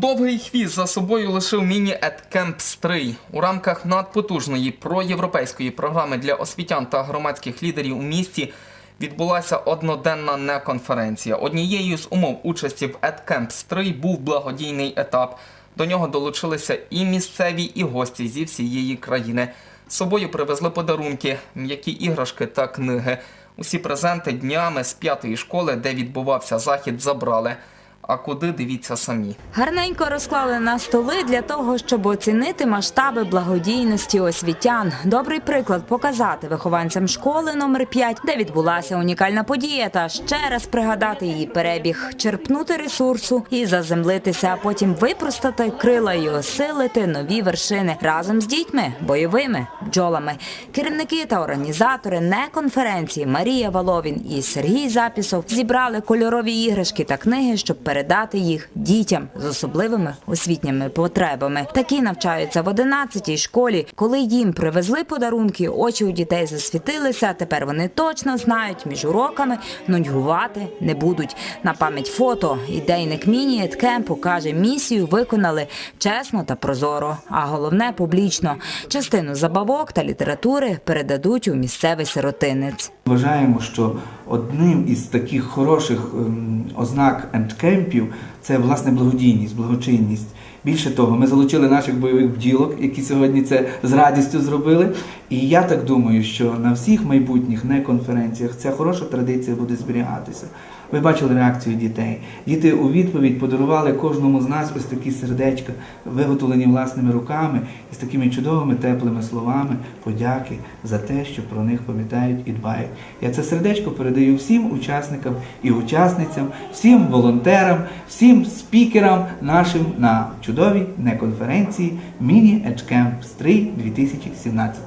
Довгий хвіст за собою лишив міні-еткемп Стрий. У рамках надпотужної проєвропейської програми для освітян та громадських лідерів у місті відбулася одноденна неконференція. Однією з умов участі в еткемп Стрий був благодійний етап. До нього долучилися і місцеві, і гості зі всієї країни. З собою привезли подарунки, м'які іграшки та книги. Усі презенти днями з п'ятої школи, де відбувався захід, забрали. А куди дивіться самі. Гарненько розклали на столи для того, щоб оцінити масштаби благодійності освітян. Добрий приклад показати вихованцям школи номер 5, де відбулася унікальна подія, та ще раз пригадати її перебіг, черпнути ресурсу і заземлитися, а потім випростати крила і осилити нові вершини разом з дітьми, бойовими бджолами. Керівники та організатори не конференції Марія Воловін і Сергій Запісов зібрали кольорові іграшки та книги, щоб передати їх дітям з особливими освітніми потребами. Такі навчаються в 11-й школі. Коли їм привезли подарунки, очі у дітей засвітилися. Тепер вони точно знають, між уроками нудьгувати не будуть. На пам'ять фото ідейник міні еткемпу каже, місію виконали чесно та прозоро, а головне публічно. Частину забавок та літератури передадуть у місцевий сиротинець. Вважаємо, що одним із таких хороших ем, ознак ендкемпів це власне благодійність, благочинність. Більше того, ми залучили наших бойових бділок, які сьогодні це з радістю зробили. І я так думаю, що на всіх майбутніх неконференціях ця хороша традиція буде зберігатися. Ви бачили реакцію дітей. Діти у відповідь подарували кожному з нас ось такі сердечка, виготовлені власними руками і з такими чудовими теплими словами подяки за те, що про них пам'ятають і дбають. Я це сердечко передаю всім учасникам і учасницям, всім волонтерам, всім спікерам нашим на чудовій неконференції Міні Еджкемп Стрий 2017.